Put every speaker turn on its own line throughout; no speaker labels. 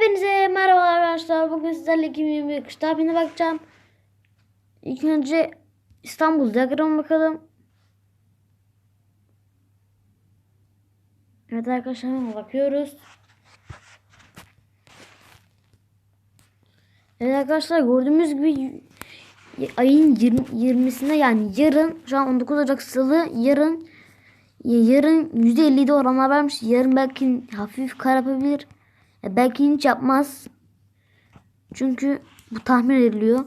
Hepinize merhaba arkadaşlar. Bugün sizlerle 2021 kış tahminine bakacağım. İlk önce İstanbul diyagrama bakalım. Evet arkadaşlar hemen bakıyoruz. Evet arkadaşlar gördüğümüz gibi ayın 20, 20'sinde yani yarın şu an 19 Ocak Salı yarın yarın %57 oranlar vermiş. Yarın belki hafif kar yapabilir. Ya belki hiç yapmaz. Çünkü bu tahmin ediliyor.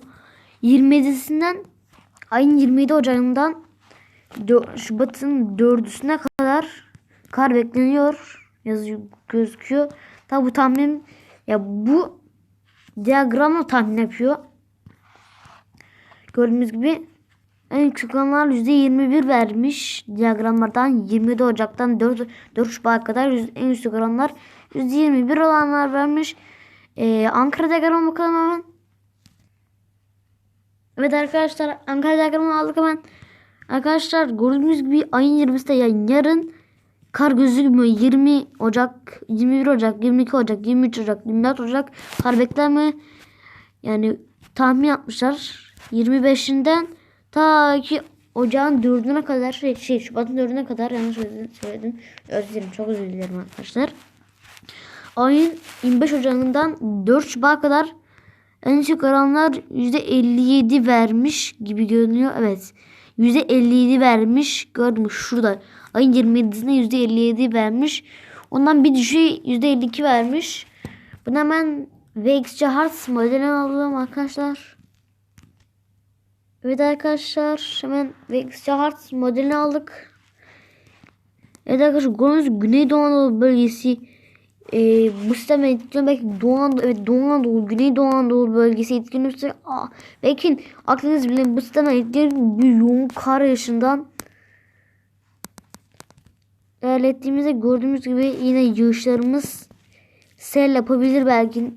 27'sinden ayın 27 Ocağı'ndan Şubat'ın 4'üsüne kadar kar bekleniyor. Yazıyor gözüküyor. Tabi bu tahmin ya bu diyagramla tahmin yapıyor. Gördüğünüz gibi yüksek olanlar %21 vermiş. Diyagramlardan 27 Ocak'tan 4, 4 Şubat'a kadar en yüksek olanlar %21 olanlar vermiş. Ee, Ankara diyagrama bakalım hemen. Evet arkadaşlar Ankara diyagramını aldık hemen. Arkadaşlar gördüğünüz gibi ayın 20'sinde yani yarın kar gözükmüyor. 20 Ocak, 21 Ocak, 22 Ocak, 23 Ocak, 24 Ocak kar beklenme. Yani tahmin yapmışlar. 25'inden ta ki Ocağın 4'üne kadar şey, şey Şubat'ın 4'üne kadar yanlış söyledim. Özür dilerim. Çok özür dilerim arkadaşlar. Ayın 25 Ocağı'ndan 4 Şubat'a kadar en düşük oranlar %57 vermiş gibi görünüyor. Evet. %57 vermiş. Gördüm şurada. Ayın 27'sinde %57 vermiş. Ondan bir düşüğü %52 vermiş. Bunu hemen VXC Hearts modelini alalım arkadaşlar. Evet arkadaşlar hemen VXC Hearts modelini aldık. Evet arkadaşlar gördüğünüz Güneydoğu Anadolu bölgesi e, bu sistem etkileniyor. Belki Doğu Anadolu, evet Doğu Anadolu, Güneydoğu Anadolu bölgesi etkileniyorsa aa, belki Akdeniz bile bu sistem etkileniyor. Bir yoğun kar yağışından ilerlettiğimizde gördüğümüz gibi yine yağışlarımız sel yapabilir belki.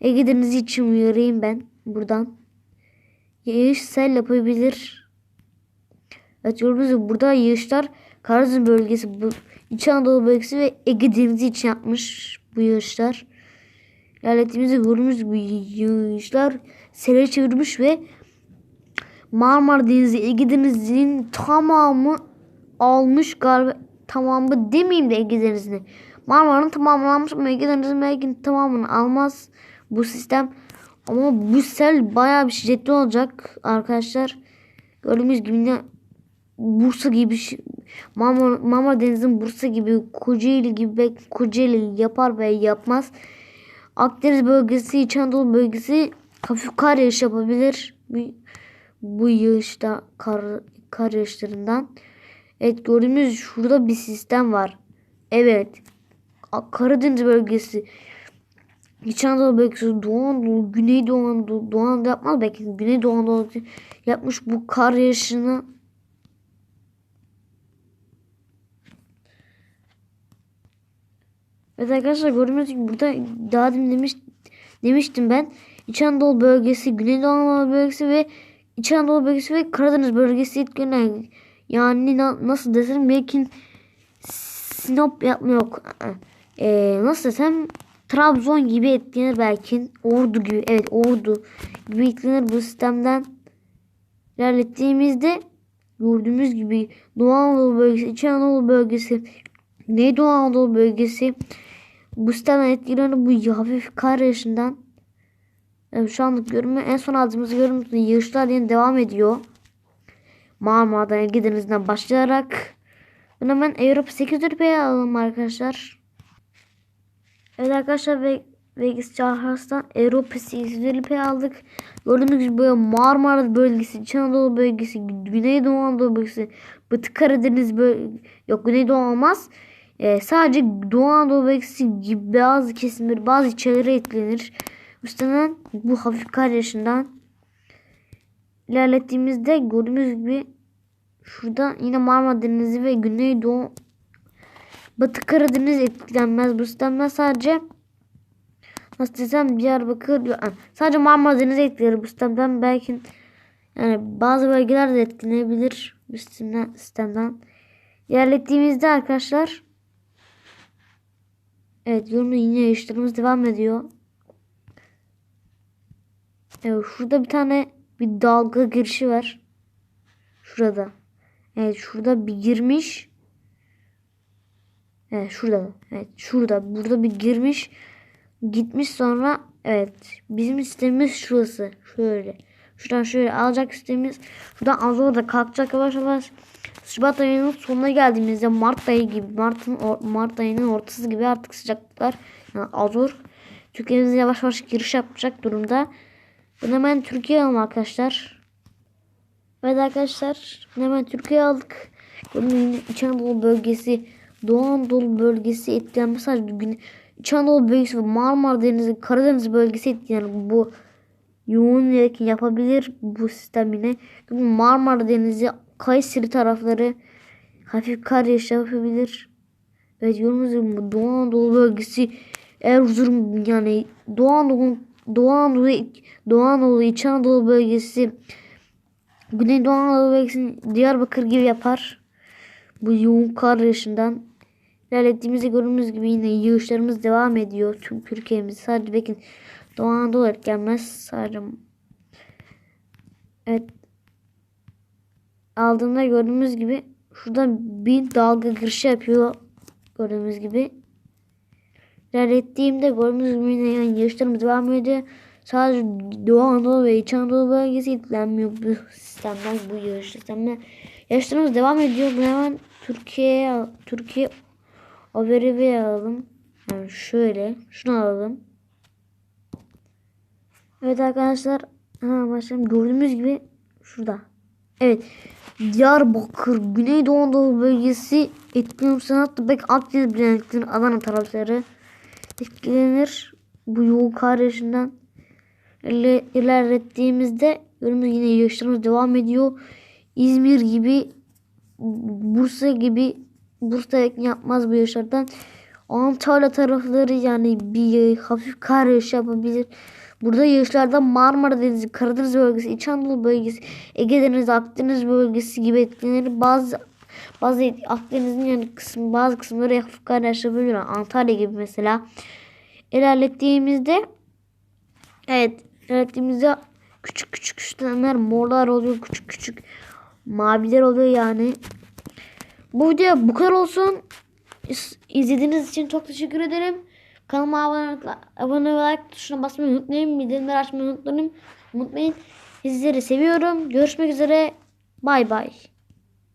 Ege Denizi için uyarayım ben buradan. Yağış sel yapabilir. Evet gördüğünüz gibi burada yağışlar Karadeniz bölgesi, bu İç Anadolu bölgesi ve Ege Denizi için yapmış bu yağışlar. İlerlettiğimizde gördüğümüz gibi yağışlar sele çevirmiş ve Marmara Denizi, Ege Denizi'nin tamamı almış galiba tamamı demeyeyim de Ege Denizi'ni. Marmara'nın tamamını almış ama Ege Denizi'nin belki tamamını almaz bu sistem. Ama bu sel bayağı bir şiddetli olacak arkadaşlar. Gördüğümüz gibi yine Bursa gibi Marmara, Marmara Denizi'nin Bursa gibi Kocaeli gibi Kocaeli yapar veya yapmaz. Akdeniz bölgesi, İç Anadolu bölgesi hafif kar yağış yapabilir. Bu, yağışta kar, kar yağışlarından. Evet gördüğümüz şurada bir sistem var. Evet. Karadeniz bölgesi. İç Anadolu bölgesi, Doğu Anadolu, Güneydoğu Anadolu, Doğu Anadolu yapmaz belki Güneydoğu Anadolu yapmış bu kar yağışını Evet arkadaşlar gördüğünüz gibi burada daha demin demiş, demiştim ben. İç Anadolu bölgesi, Güneydoğu Anadolu bölgesi ve İç Anadolu bölgesi ve Karadeniz bölgesi etkilenen yani na- nasıl desem belki Sinop yapma yok. Ee, nasıl desem Trabzon gibi etkilenir belki. Ordu gibi evet Ordu gibi etkilenir bu sistemden. İlerlettiğimizde gördüğümüz gibi Doğu Anadolu bölgesi, İç Anadolu bölgesi, Güneydoğu Anadolu bölgesi bu sistemden etkileniyor bu hafif kar yağışından. Evet, şu anlık görünümü en son aldığımız görüntü yağışlar yine devam ediyor. Marmara'dan Ege Denizi'nden başlayarak. Ben hemen Avrupa 8 Rüpe'ye alalım arkadaşlar. Evet arkadaşlar ve Vegas Avrupa 8 Rüpe'ye aldık. Gördüğünüz gibi böyle Marmara bölgesi, İç Anadolu bölgesi, Güneydoğu Anadolu bölgesi, Batı Karadeniz bölgesi, yok Güneydoğu olmaz. Ee, sadece Doğu Anadolu bölgesi gibi bazı kesimler, bazı ilçelere etkilenir. Üstünden bu hafif kar yağışından ilerlettiğimizde gördüğünüz gibi şurada yine Marmara Denizi ve Güneydoğu Batı Karadeniz etkilenmez. Bu sistemden sadece nasıl desem Diyarbakır sadece Marmara Denizi etkiler bu sistemden belki yani bazı bölgeler de etkilenebilir bu sistemden, sistemden. İlerlettiğimizde arkadaşlar Evet yolun yine yağışlarımız devam ediyor. Evet şurada bir tane bir dalga girişi var. Şurada. Evet şurada bir girmiş. Evet şurada. Evet şurada. Burada bir girmiş. Gitmiş sonra evet bizim sistemimiz şurası. Şöyle. Şuradan şöyle alacak sistemimiz. Şuradan Azor da kalkacak yavaş yavaş. Şubat ayının sonuna geldiğimizde Mart ayı gibi Mart'ın Mart ayının ortası gibi artık sıcaklıklar yani Azor Türkiye'mize yavaş yavaş giriş yapacak durumda. Ben hemen Türkiye aldım arkadaşlar. Evet arkadaşlar ben hemen Türkiye aldık. Bunun İç Anadolu bölgesi, Doğu Anadolu bölgesi etkilenme sadece gün İç Anadolu bölgesi ve Marmara Denizi, Karadeniz bölgesi etkilenir. Bu yoğun etki yapabilir bu sistem yine. Çünkü Marmara Denizi, Kayseri tarafları hafif kar yağışı yapabilir. Evet gibi Doğu Anadolu bölgesi Erzurum yani Doğu Anadolu Doğu Anadolu, Doğu Anadolu, İç Anadolu bölgesi Güneydoğu Anadolu bölgesini Diyarbakır gibi yapar. Bu yoğun kar yağışından ilerlettiğimizde gördüğümüz gibi yine yağışlarımız devam ediyor. Tüm Türkiye'miz sadece bakın Doğu Anadolu olarak gelmez. Sadece evet aldığımda gördüğümüz gibi şurada bir dalga girişi yapıyor. Gördüğümüz gibi. İlerlettiğimde gördüğünüz gibi yine yani yağışlarımız devam ediyor. Sadece Doğu Anadolu ve İç Anadolu bölgesi etkilenmiyor bu sistemden, bu yağış sistemden. Yağışlarımız devam ediyor. Bu hemen Türkiye'ye Türkiye haberi bir alalım. Yani şöyle, şunu alalım. Evet arkadaşlar, ha başlayalım. Gördüğümüz gibi şurada. Evet. Diyarbakır, Güneydoğu Anadolu bölgesi etkileniyor. Hatta belki Akdeniz Bilenliklerin Adana tarafları etkilenir. Bu yoğun kar yağışından İle- ilerlettiğimizde yolumuz yine yağışlarımız devam ediyor. İzmir gibi Bursa gibi Bursa yapmaz bu yağışlardan. Antalya tarafları yani bir hafif kar yağışı yapabilir. Burada yağışlardan Marmara Denizi, Karadeniz bölgesi, İç Anadolu bölgesi, Ege Denizi, Akdeniz bölgesi gibi etkilenir. Bazı bazı Akdeniz'in yani kısım, bazı kısımları hafif kar yağışı yapabilir. Antalya gibi mesela. İlerlettiğimizde Evet. Ürettiğimizde küçük küçük işlemler morlar oluyor. Küçük küçük maviler oluyor yani. Bu video bu kadar olsun. İz- İzlediğiniz için çok teşekkür ederim. Kanalıma abone, abone ve like tuşuna basmayı unutmayın. Bildirimleri açmayı unutmayın. unutmayın. Sizleri seviyorum. Görüşmek üzere. Bay bay.